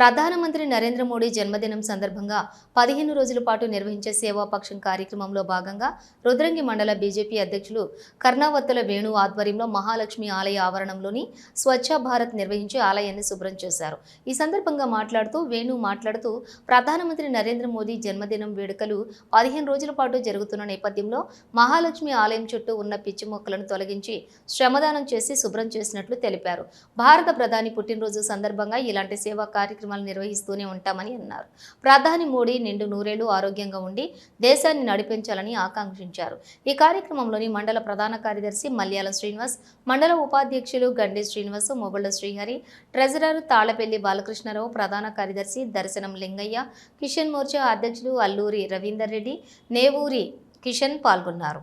ప్రధానమంత్రి నరేంద్ర మోడీ జన్మదినం సందర్భంగా పదిహేను రోజుల పాటు నిర్వహించే సేవాపక్షం కార్యక్రమంలో భాగంగా రుద్రంగి మండల బీజేపీ అధ్యక్షులు కర్ణావత్తుల వేణు ఆధ్వర్యంలో మహాలక్ష్మి ఆలయ ఆవరణంలోని స్వచ్ఛ భారత్ నిర్వహించి ఆలయాన్ని శుభ్రం చేశారు. ఈ సందర్భంగా మాట్లాడుతూ వేణు మాట్లాడుతూ ప్రధానమంత్రి నరేంద్ర మోదీ జన్మదినం వేడుకలు పదిహేను రోజుల పాటు జరుగుతున్న నేపథ్యంలో మహాలక్ష్మి ఆలయం చుట్టూ ఉన్న పిచ్చి మొక్కలను తొలగించి శ్రమదానం చేసి శుభ్రం చేసినట్లు తెలిపారు. భారత ప్రధాని పుట్టినరోజు సందర్భంగా ఇలాంటి సేవా కార్యక్రమం కార్యక్రమాలు నిర్వహిస్తూనే ఉంటామని అన్నారు. ప్రధాని మోడీ నిండు నూరేళ్ళు ఆరోగ్యంగా ఉండి దేశాన్ని నడిపించాలని ఆకాంక్షించారు. ఈ కార్యక్రమంలోని మండల ప్రధాన కార్యదర్శి మల్యాల శ్రీనివాస్ మండల ఉపాధ్యక్షులు గండి శ్రీనివాస్ మొబళ్ళ శ్రీహరి ట్రెజరర్ తాళపల్లి బాలకృష్ణరావు ప్రధాన కార్యదర్శి దర్శనం లింగయ్య కిషన్ మోర్చా అధ్యక్షులు అల్లూరి రవీందర్ రెడ్డి నేవూరి కిషన్ పాల్గొన్నారు.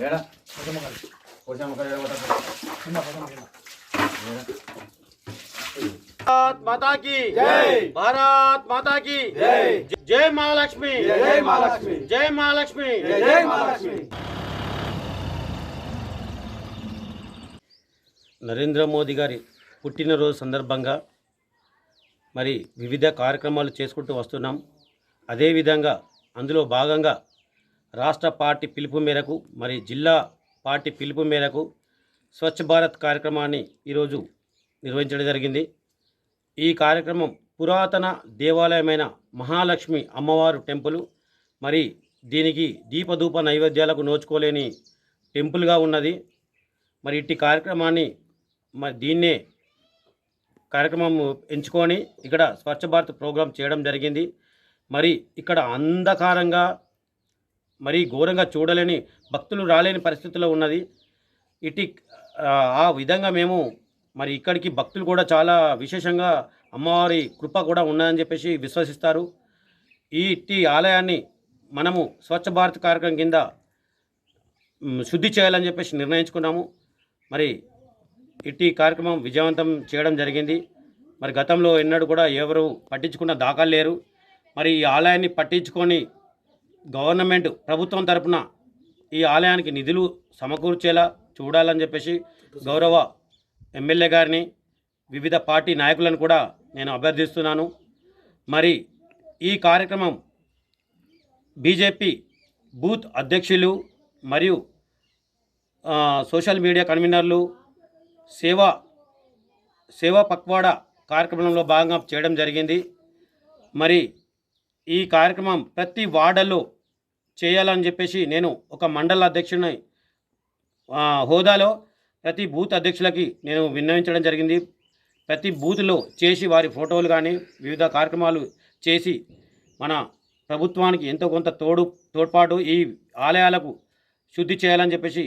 ఏడా? భారత్ మాతా కి భారత్ మాతా కి జై మహాలక్ష్మి! జై మహాలక్ష్మి! జై మహాలక్ష్మి! జై మహాలక్ష్మి! నరేంద్ర మోదీ గారి పుట్టినరోజు సందర్భంగా మరి వివిధ కార్యక్రమాలు చేసుకుంటూ వస్తున్నాం. అదేవిధంగా అందులో భాగంగా రాష్ట్ర పార్టీ పిలుపు మేరకు మరి జిల్లా పార్టీ పిలుపు మేరకు స్వచ్ఛ భారత్ కార్యక్రమాన్ని ఈరోజు నిర్వహించడం జరిగింది. ఈ కార్యక్రమం పురాతన దేవాలయమైన మహాలక్ష్మి అమ్మవారు టెంపుల్ మరి దీనికి దీపధూప నైవేద్యాలకు నోచుకోలేని టెంపుల్గా ఉన్నది. మరి ఇట్టి కార్యక్రమాన్ని మరి దీన్నే కార్యక్రమం ఎంచుకొని ఇక్కడ స్వచ్ఛ భారత్ ప్రోగ్రాం చేయడం జరిగింది. మరి ఇక్కడ అంధకారంగా మరి ఘోరంగా చూడలేని భక్తులు రాలేని పరిస్థితిలో ఉన్నది. ఇటు ఆ, విధంగా మేము మరి ఇక్కడికి భక్తులు కూడా చాలా విశేషంగా అమ్మవారి కృప కూడా ఉన్నదని చెప్పేసి విశ్వసిస్తారు. ఈ ఇట్టి ఆలయాన్ని మనము స్వచ్ఛ భారత్ కార్యక్రమం కింద శుద్ధి చేయాలని చెప్పేసి నిర్ణయించుకున్నాము. మరి ఇట్టి కార్యక్రమం విజయవంతం చేయడం జరిగింది. మరి గతంలో ఎన్నడూ కూడా ఎవరు పట్టించుకున్న దాఖలు లేరు. మరి ఈ ఆలయాన్ని పట్టించుకొని గవర్నమెంట్ ప్రభుత్వం తరపున ఈ ఆలయానికి నిధులు సమకూర్చేలా చూడాలని చెప్పేసి గౌరవ ఎమ్మెల్యే గారిని వివిధ పార్టీ నాయకులను కూడా నేను అభ్యర్థిస్తున్నాను. మరి ఈ కార్యక్రమం బీజేపీ బూత్ అధ్యక్షులు మరియు సోషల్ మీడియా కన్వీనర్లు సేవా సేవా పక్వాడా కార్యక్రమంలో భాగంగా చేయడం జరిగింది. మరి ఈ కార్యక్రమం ప్రతి వార్డులో చేయాలని చెప్పేసి నేను ఒక మండల అధ్యక్షుని హోదాలో ప్రతి బూత్ అధ్యక్షులకి నేను విన్నవించడం జరిగింది. ప్రతి బూత్లో చేసి వారి ఫోటోలు కానీ వివిధ కార్యక్రమాలు చేసి మన ప్రభుత్వానికి ఎంతో కొంత తోడు తోడ్పాటు ఈ ఆలయాలకు శుద్ధి చేయాలని చెప్పేసి